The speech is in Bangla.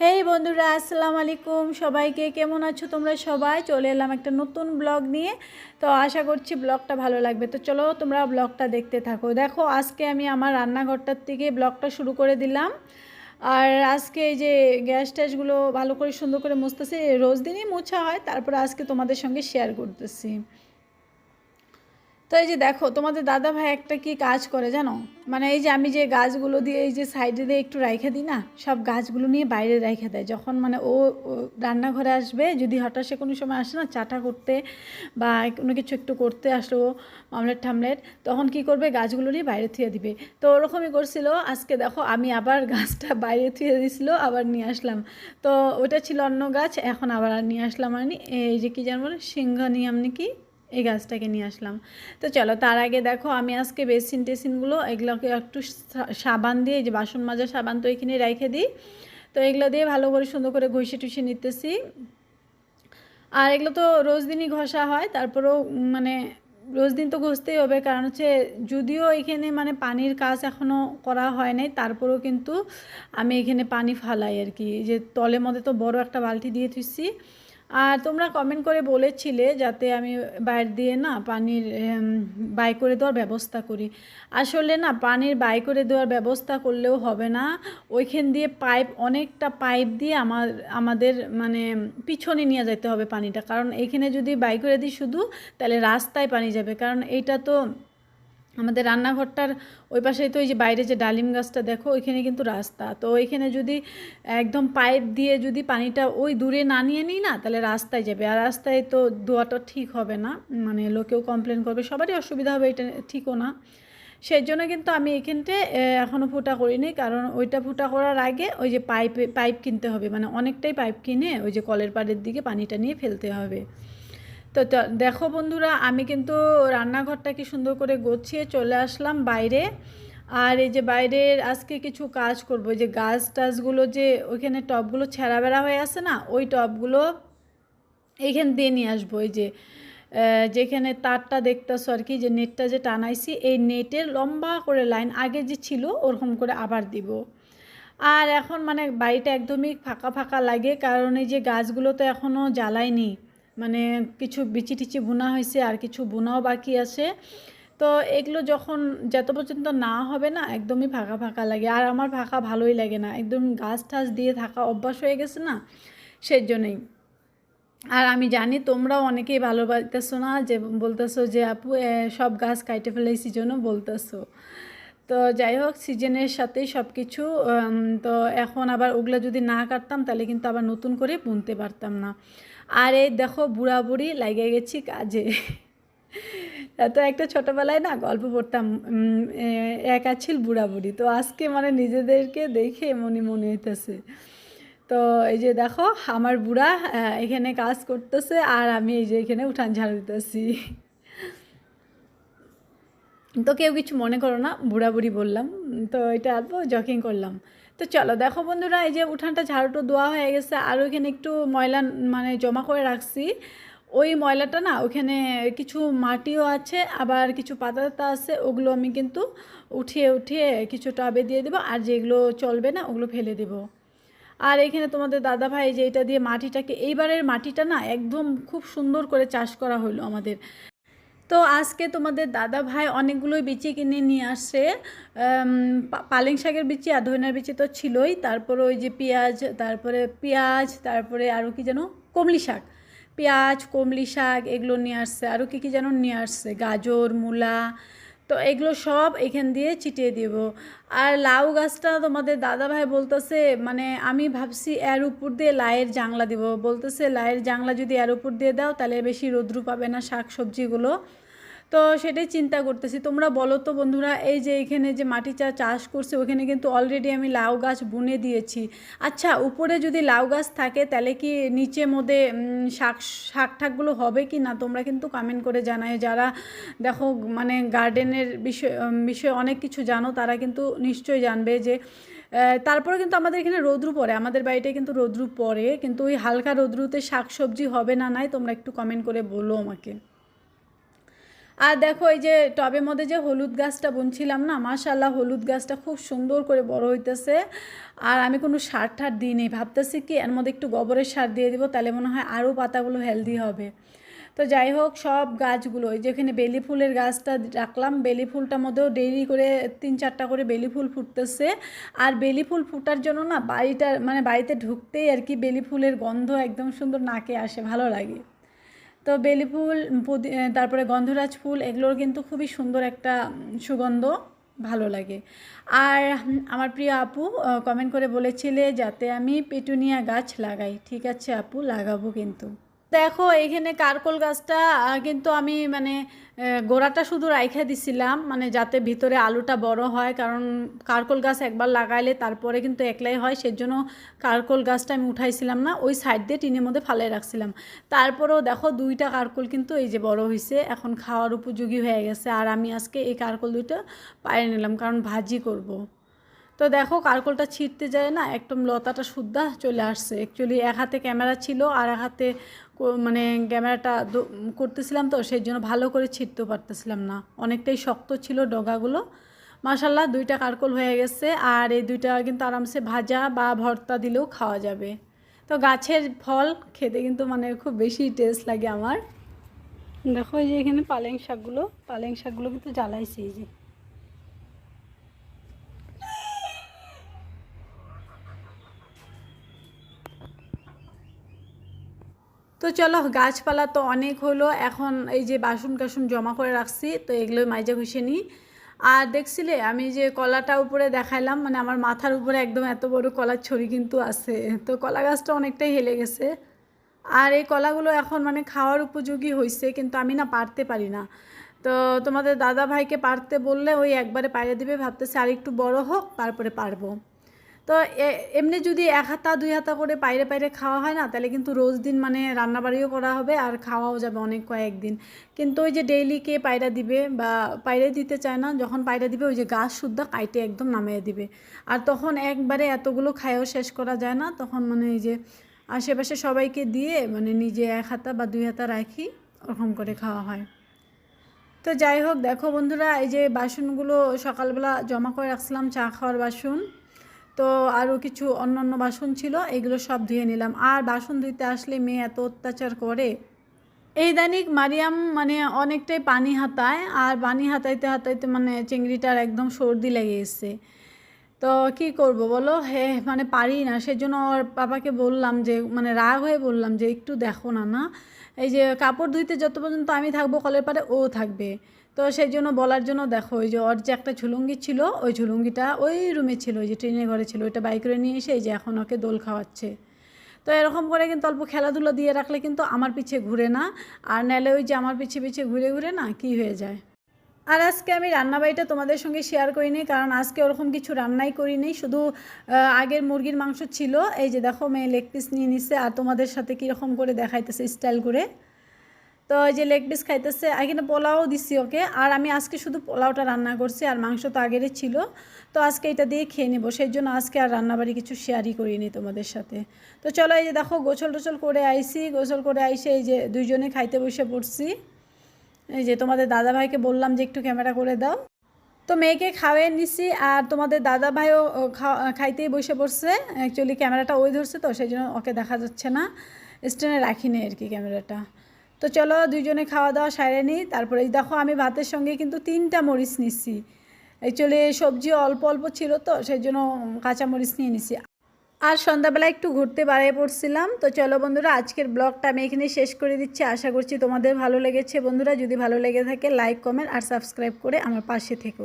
হেই বন্ধুরা, আসসালামু আলাইকুম। সবাইকে কেমন আছো তোমরা সবাই? চলে এলাম একটা নতুন ব্লগ নিয়ে। তো আশা করছি ব্লগটা ভালো লাগবে। তো চলো তোমরা ব্লগটা দেখতে থাকো। দেখো, আজকে আমি আমার রান্নাঘরটার থেকে ব্লগটা শুরু করে দিলাম। আর আজকে এই যে গ্যাস ট্যাসগুলো ভালো করে সুন্দর করে মুছতেছি, রোজ দিনই মোছা হয়। তারপরে আজকে তোমাদের সঙ্গে শেয়ার করতেছি। তো এই যে দেখো, তোমাদের দাদা ভাই একটা কি কাজ করে জানো? মানে এই যে আমি যে গাছগুলো দিয়ে এই যে সাইডে দিয়ে একটু রাইখে দিই না, সব গাছগুলো নিয়ে বাইরে রেখে দেয়। যখন মানে ও রান্নাঘরে আসবে, যদি হঠাৎ সে কোনো সময় আসে না, চাটা করতে বা কোনো কিছু একটু করতে আসলো আমলেট টামলেট তখন কি করবে? গাছগুলো নিয়ে বাইরে থুয়ে দিবে। তো ওরকমই করছিল। আজকে দেখো, আমি আবার গাছটা বাইরে থুয়ে দিছিল, আবার নিয়ে আসলাম। তো ওটা ছিল অন্য গাছ, এখন আবার আর নিয়ে আসলাম আমি এই যে কি জানব সিংহানিয়াম নাকি? এই গাছটাকে নিয়ে আসলাম। তো চলো, তার আগে দেখো, আমি আজকে বেসিন টেসিনগুলো এগুলোকে একটু সাবান দিয়ে যে বাসন মাজা সাবান তো এখানে রেখে দিই। তো এগুলো দিয়ে ভালো করে সুন্দর করে ঘষে টুষে নিতেছি। আর এগুলো তো রোজ দিনই ঘষা হয়, তারপরেও মানে রোজ দিন তো ঘষতেই হবে, কারণ হচ্ছে যদিও এখানে মানে পানির কাজ এখনও করা হয় নাই, তারপরেও কিন্তু আমি এখানে পানি ফালাই আর কি। যে তলের মধ্যে তো বড় একটা বালতি দিয়ে থুইছি। আর তোমরা কমেন্ট করে বলেছিলে যাতে আমি বাইরে দিয়ে না পানির বাই করে দেওয়ার ব্যবস্থা করি। আসলে না পানির বাই করে দেওয়ার ব্যবস্থা করলেও হবে না। ওইখান দিয়ে পাইপ, অনেকটা পাইপ দিয়ে আমার, আমাদের মানে পিছনে নিয়ে যেতে হবে পানিটা। কারণ এইখানে যদি বাই করে দিই শুধু, তাহলে রাস্তায় পানি যাবে। কারণ এইটা তো আমাদের রান্নাঘরটার ওই পাশেই তো ওই যে বাইরে যে ডালিম গাছটা দেখো, ওইখানে কিন্তু রাস্তা। তো ওইখানে যদি একদম পাইপ দিয়ে যদি পানিটা ওই দূরে না নিয়ে নিই না, তাহলে রাস্তায় যাবে। আর রাস্তায় তো দোয়াটা ঠিক হবে না মানে লোকেও কমপ্লেন করবে, সবারই অসুবিধা হবে, এটা ঠিকও না। সেই জন্য কিন্তু আমি এখানটে এখনও ফুটা করিনি, কারণ ওইটা ফুটা করার আগে ওই যে পাইপে, পাইপ কিনতে হবে। মানে অনেকটাই পাইপ কিনে ওই যে কলের পাড়ের দিকে পানিটা নিয়ে ফেলতে হবে। তো দেখো বন্ধুরা, আমি কিন্তু রান্নাঘরটাকে সুন্দর করে গুছিয়ে চলে আসলাম বাইরে। আর এই যে বাইরের আজকে কিছু কাজ করব যে গাছ টাছগুলো যে ওইখানে টবগুলো ছেঁড়া বেড়া হয়ে আছে না, ওই টবগুলো এইখান দিয়ে নিয়ে আসব। এই যে যেখানে তারটা দেখতেছো আর কি, যে নেটটা যে টানাইছি, এই নেটের লম্বা করে লাইন আগে যে ছিল, ওরকম করে আবার দিব। আর এখন মানে বাড়িটা একদমই ফাঁকা ফাঁকা লাগে, কারণ এই যে গাছগুলো তো এখনও জ্বালায়নি। মানে কিছু বিচি টিচি বোনা হয়েছে আর কিছু বোনাও বাকি আছে। তো এগুলো যখন যত পর্যন্ত না হবে না, একদমই ফাঁকা ফাঁকা লাগে। আর আমার ফাঁকা ভালোই লাগে না। একদম গাছ টাছ দিয়ে থাকা অভ্যাস হয়ে গেছে না সেই জন্যই আর আমি জানি তোমরাও অনেকেই ভালোবাসতেছো না, যে বলতেছো যে, আপু সব গাছ কাইটে ফেলেছি জন্য বলতেছো। তো যাই হোক, সিজনের সাথেই সব কিছু তো এখন আবার ওগুলো যদি না কাটতাম, তাহলে কিন্তু আবার নতুন করে বুনতে পারতাম না। আর এই দেখো বুড়া বুড়ি লাগে গেছি কাজে। তো একটা ছোটোবেলায় না গল্প পড়তাম একা ছিল বুড়া বুড়ি। তো আজকে মানে নিজেদেরকে দেখে মনে মনে হইতেছে। তো এই যে দেখো, আমার বুড়া এখানে কাজ করতেছে আর আমি এই যে এখানে উঠান ঝাড়ু দিতেছি। তো কেউ কিছু মনে করো না, বুড়াবুড়ি বললাম, তো এটা অল্প জকিং করলাম। তো চলো, দেখো বন্ধুরা, এই যে উঠানটা ঝাড়ুটো দেওয়া হয়ে গেছে, আর ওইখানে একটু ময়লা মানে জমা করে রাখছি। ওই ময়লাটা না, ওখানে কিছু মাটিও আছে, আবার কিছু পাতা টাতা আছে, ওগুলো আমি কিন্তু উঠিয়ে উঠিয়ে কিছু টাবে দিয়ে দেবো, আর যেগুলো চলবে না, ওগুলো ফেলে দেবো। আর এখানে তোমাদের দাদা ভাই যে এটা দিয়ে মাটিটাকে, এইবারের মাটিটা না, একদম খুব সুন্দর করে চাষ করা হলো আমাদের। তো আজকে তোমাদের দাদা ভাই অনেকগুলোই বিচি কিনে নিয়ে পা- পালং শাকের বিচি আর ধনিয়ার বিচি তো ছিলই। তারপরে ওই যে পেঁয়াজ, তারপরে পেঁয়াজ, তারপরে আরও কি যেন, কমলি শাক। পেঁয়াজ, কমলি শাক এগুলো নিয়ে আসছে। আরও কী কী যেন নিয়ে আসছে। গাজর, মূলা, তো এগুলো সব এখান দিয়ে ছিটিয়ে দিব। আর লাউ গাছটা তোমাদের দাদা ভাই বলতেছে মানে আমি ভাবছি এর উপর দিয়ে লাইয়ের জাংলা দিব। বলতেছে, লাইয়ের জাংলা যদি এর উপর দিয়ে দাও, তাহলে বেশি রৌদ্র পাবে না শাক সবজিগুলো তো সেটাই চিন্তা করতেছি। তোমরা বলো তো বন্ধুরা, এই যে এখানে যে মাটি চা চাষ করছে, ওখানে কিন্তু অলরেডি আমি লাউ গাছ বুনে দিয়েছি। আচ্ছা উপরে যদি লাউ গাছ থাকে, তাহলে কি নিচে মধ্যে শাক শাক ঠাকগুলো হবে কি না? তোমরা কিন্তু কমেন্ট করে জানায়। যারা দেখো মানে গার্ডেনের বিষয় বিষয়ে অনেক কিছু জানো, তারা কিন্তু নিশ্চয়ই জানবে যে তারপরে কিন্তু আমাদের এখানে রৌদ্রু পড়ে। আমাদের বাড়িতে কিন্তু রৌদ্রু পড়ে, কিন্তু ওই হালকা রৌদ্রুতে শাক সবজি হবে না নাই? তোমরা একটু কমেন্ট করে বলো আমাকে। আর দেখো এই যে টবের মধ্যে যে হলুদ গাছটা বুনছিলাম না মাশাল্লাহ হলুদ গাছটা খুব সুন্দর করে বড় হইতেছে। আর আমি কোনো সার টার দিই নেই ভাবতেছি কি এর মধ্যে একটু গোবরের সার দিয়ে দিব, তাহলে মনে হয় আরও পাতাগুলো হেলদি হবে। তো যাই হোক, সব গাছগুলো ওই যেখানে বেলি ফুলের গাছটা রাখলাম, বেলি ফুলটার মধ্যেও ডেইলি করে তিন চারটা করে বেলি ফুল ফুটতেছে। আর বেলি ফুল ফুটার জন্য না বাড়িটা মানে বাড়িতে ঢুকতেই আর কি বেলি ফুলের গন্ধ একদম সুন্দর নাকে আসে, ভালো লাগে। তো বেলি ফুল তারপরে গন্ধরাজ ফুল, এগুলোর কিন্তু খুবই সুন্দর একটা সুগন্ধ ভালো লাগে। আর আমার প্রিয় আপু কমেন্ট করে বলেছিলে যাতে আমি পেটুনিয়া গাছ লাগাই। ঠিক আছে আপু, লাগাবো কিন্তু। দেখো, এখানে কারকোল গাছটা কিন্তু আমি মানে গোড়াটা শুধু রাইখে দিছিলাম মানে যাতে ভিতরে আলুটা বড় হয়, কারণ কারকোল গাছ একবার লাগাইলে তারপরে কিন্তু একলাই হয়, সেজন্য কারকোল গাছটা আমি উঠাইছিলাম না, ওই সাইড দিয়ে টিনের মধ্যে ফালাই রাখছিলাম তারপরেও দেখো, দুইটা কারকোল কিন্তু এই যে বড় হয়েছে এখন খাওয়ার উপযোগী হয়ে গেছে, আর আমি আজকে এই কারকোল দুইটা পায়ে নিলাম, কারণ ভাজি করব। তো দেখো, কারকোলটা ছিঁড়তে যায় না, একদম লতাটা শুদ্ধা চলে আসছে। অ্যাকচুয়ালি এক হাতে ক্যামেরা ছিল আর এক হাতে মানে ক্যামেরাটা করতেছিলাম তো সেই জন্য ভালো করে ছিঁড়তেও পারতেছিলাম না। অনেকটাই শক্ত ছিল ডগাগুলো। মাসাল্লাহ দুইটা কারকোল হয়ে গেছে আর এই দুইটা কিন্তু আরামসে ভাজা বা ভর্তা দিলেও খাওয়া যাবে। তো গাছের ফল খেতে কিন্তু মানে খুব বেশি টেস্ট লাগে আমার। দেখো, এই যে এখানে পালেং শাকগুলো পালেং শাকগুলো কিন্তু জ্বালাইছি, এই যে। তো চলো, গাছপালা তো অনেক হলো, এখন এই যে বাসন কাসন জমা করে রাখছি, তো এগুলোই মাইজা ঘষে নিই। আর দেখছিলে, আমি যে কলাটা উপরে দেখাইলাম মানে আমার মাথার উপরে একদম এত বড় কলার ছড়ি কিন্তু আছে, তো কলা গাছটা অনেকটাই হেলে গেছে। আর এই কলাগুলো এখন মানে খাওয়ার উপযোগী হয়েছে কিন্তু আমি না পারতে পারি না। তো তোমাদের দাদা ভাইকে পারতে বললে ওই একবারে পাইরে দিবে, ভাবতেছে আর একটু বড় হোক, তারপরে পারব। তো এমনি যদি এক হাতা, দুই হাতা করে পাইরে পাইরে খাওয়া হয় না, তাহলে কিন্তু রোজ দিন মানে রান্নাবাড়িও করা হবে আর খাওয়াও যাবে অনেক কয়েকদিন কিন্তু ওই যে ডেইলি কে পায়রা দিবে বা পায়রা দিতে চায় না, যখন পায়রা দিবে ওই যে গাছ শুদ্ধা কাইটে একদম নামিয়ে দিবে। আর তখন একবারে এতগুলো খায়ও শেষ করা যায় না, তখন মানে এই যে আশেপাশে সবাইকে দিয়ে মানে নিজে এক হাতা বা দুই হাতা রাখি, ওরকম করে খাওয়া হয়। তো যাই হোক, দেখো বন্ধুরা, এই যে বাসনগুলো সকালবেলা জমা করে রাখছিলাম, চা খাওয়ার বাসন। তো আরও কিছু অন্য অন্য বাসন ছিল, এগুলো সব ধুয়ে নিলাম। আর বাসন ধুইতে আসলে মেয়ে এত অত্যাচার করে। এই দানিক মারিয়াম মানে অনেকটাই পানি হাতায়, আর পানি হাতাইতে হাতাইতে মানে চিংড়িটার একদম সর্দি লেগে গেছে। তো কি করব বলো? হে মানে পারি না। সেজন্য ওর বাবাকে বললাম যে মানে রাগ হয়ে বললাম যে, একটু দেখো না না? এই যে কাপড় ধুইতে যত পর্যন্ত আমি থাকব, কলের পারে ও থাকবে। তো সেই জন্য বলার জন্য দেখো, ওই যে ওর যে একটা ঝুলুঙ্গি ছিল, ওই ঝুলুঙ্গিটা ওই রুমে ছিল, ওই যে ট্রেনের ঘরে ছিল, ওইটা বাইক করে নিয়ে এসে এই যে এখন ওকে দোল খাওয়াচ্ছে। তো এরকম করে কিন্তু অল্প খেলাধুলো দিয়ে রাখলে কিন্তু আমার পিছে ঘুরে না। আর নাহলে ওই যে আমার পিছে পিছে ঘুরে ঘুরে না, কি হয়ে যায়? আর আজকে আমি রান্নাবাড়িটা তোমাদের সঙ্গে শেয়ার করিনি কারণ আজকে ওরকম কিছু রান্নাই করিনি শুধু আগের মুরগির মাংস ছিল, এই যে দেখো মেয়ে লেগ পিস নিয়ে নিছে, আর তোমাদের সাথে কীরকম করে দেখাইতেছে স্টাইল করে। তো এই যে লেগ পিস খাইতেছে এখানে পোলাও দিচ্ছি ওকে, আর আমি আজকে শুধু পোলাওটা রান্না করছি, আর মাংস তো আগেরই ছিল। তো আজকে এটা দিয়ে খেয়ে নেব, সেই জন্য আজকে আর রান্নাবাড়ি কিছু শেয়ারই করিনি তোমাদের সাথে। তো চলো এই যে দেখো গোসল টোছল করে আইসি গোসল করে আইসে এই যে দুইজনে খাইতে বসে পড়ছি। এই যে তোমাদের দাদা ভাইকে বললাম যে একটু ক্যামেরা করে দাও। তো মেয়েকে খাওয়াই নিছি আর তোমাদের দাদা ভাইও খাইতেই বসে পড়ছে। অ্যাকচুয়ালি ক্যামেরাটা ওই ধরছে তো, সেই জন্য ওকে দেখা যাচ্ছে না। স্ট্যান্ডে রাখিনি আর কি ক্যামেরাটা। তো চলো দুইজনে খাওয়া দাওয়া সারে নিই। তারপরে এই দেখো আমি ভাতের সঙ্গে কিন্তু তিনটা মরিচ নিচ্ছি অ্যাকচুয়ালি সবজি অল্প অল্প ছিল তো, সেই জন্য কাঁচা মরিচ নিয়ে নিছি। আর সন্ধ্যাবেলা একটু ঘুরতে বাড়াই পড়ছিলাম। তো চলো বন্ধুরা, আজকের ব্লগটা আমি এখানে শেষ করে দিচ্ছি। আশা করছি তোমাদের ভালো লেগেছে। বন্ধুরা, যদি ভালো লেগে থাকে লাইক কমেন্ট আর সাবস্ক্রাইব করে আমার পাশে থেকো।